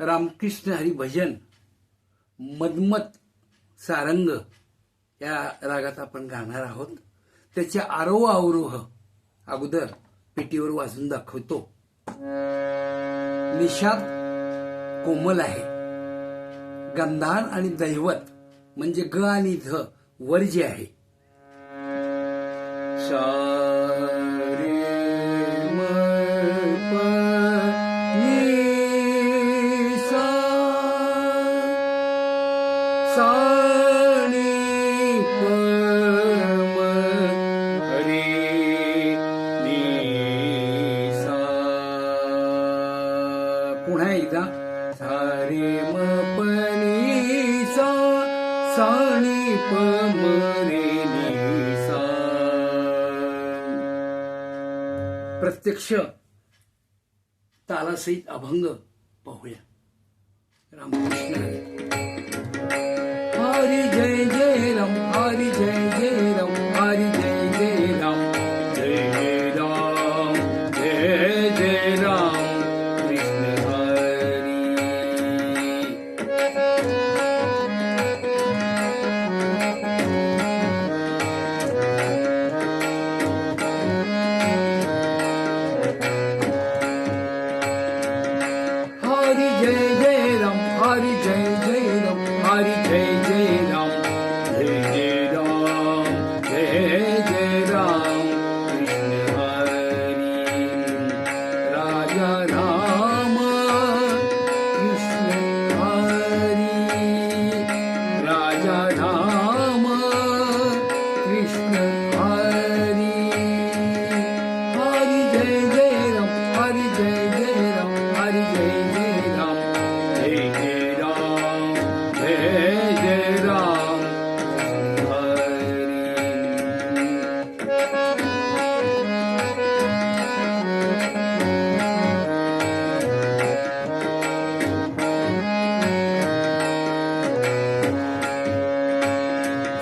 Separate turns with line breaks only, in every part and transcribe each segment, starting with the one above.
रामकृष्ण हरी भजन मदमत सारंग या रागात आपण गाणार आहोत. त्याचे आरोह अवरोह अगोदर पेटीवर वाजून दाखवतो. निषाद कोमल आहे. गंधार आणि दैवत म्हणजे ग आणि ध जे आहे. प्रत्यक्ष तालासहित अभंग पाहूया. रामकृष्ण. हरी जय जय Jai Jai Ram, Ram, Ram, Ram,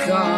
Ram,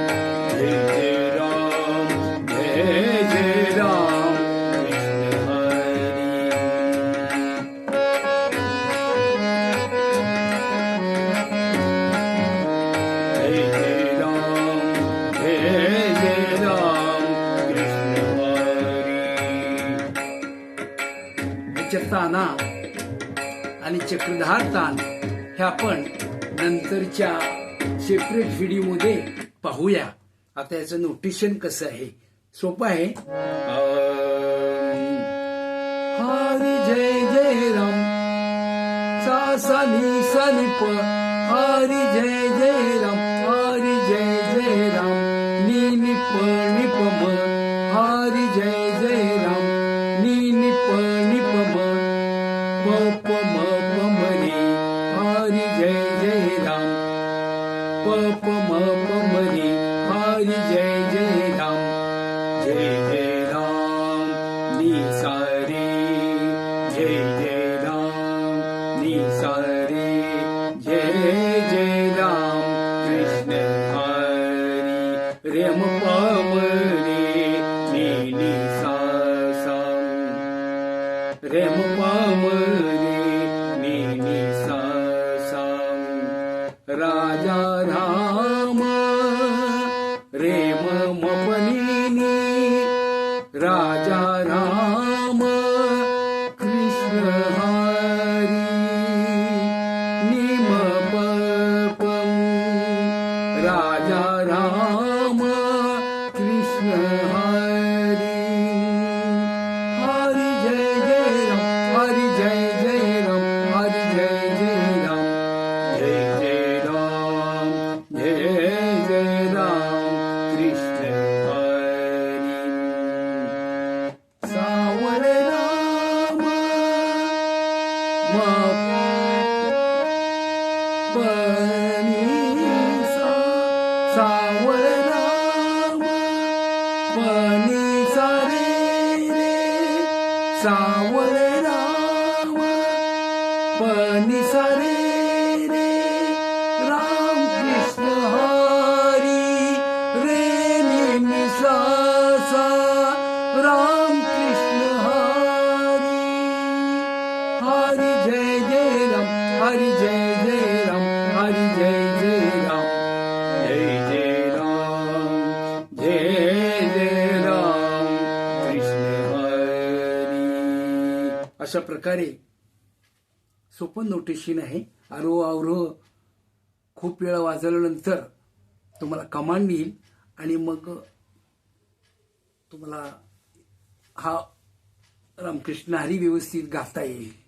पंचताना आणि चक्रधार तान हे आपण नंतरच्या सेपरेट व्हिडिओमध्ये पाहूया. आता याचं नोटेशन कसं आहे? सोपं आहे? हरी जय जय राम. सा सा नी प. हरी जय जय राम. हरी जय जय राम. नी नी प. प प म प म रे हरी जय जय राम जय जय राम नी सा रे जय राजा पनी सारे रे सावळे राम पनी सारे रे राम कृष्ण हरी रे नेहमी सा सा राम कृष्ण हरी हरी जय जय राम हरी जय जय राम हरी जय अशा प्रकारे सोपं नोटेशन आहे. आरोह अवरोह खूप वेळा वाजवल्यानंतर तुम्हाला कमांड येईल आणि मग तुम्हाला हा रामकृष्ण हरी व्यवस्थित गाता येईल.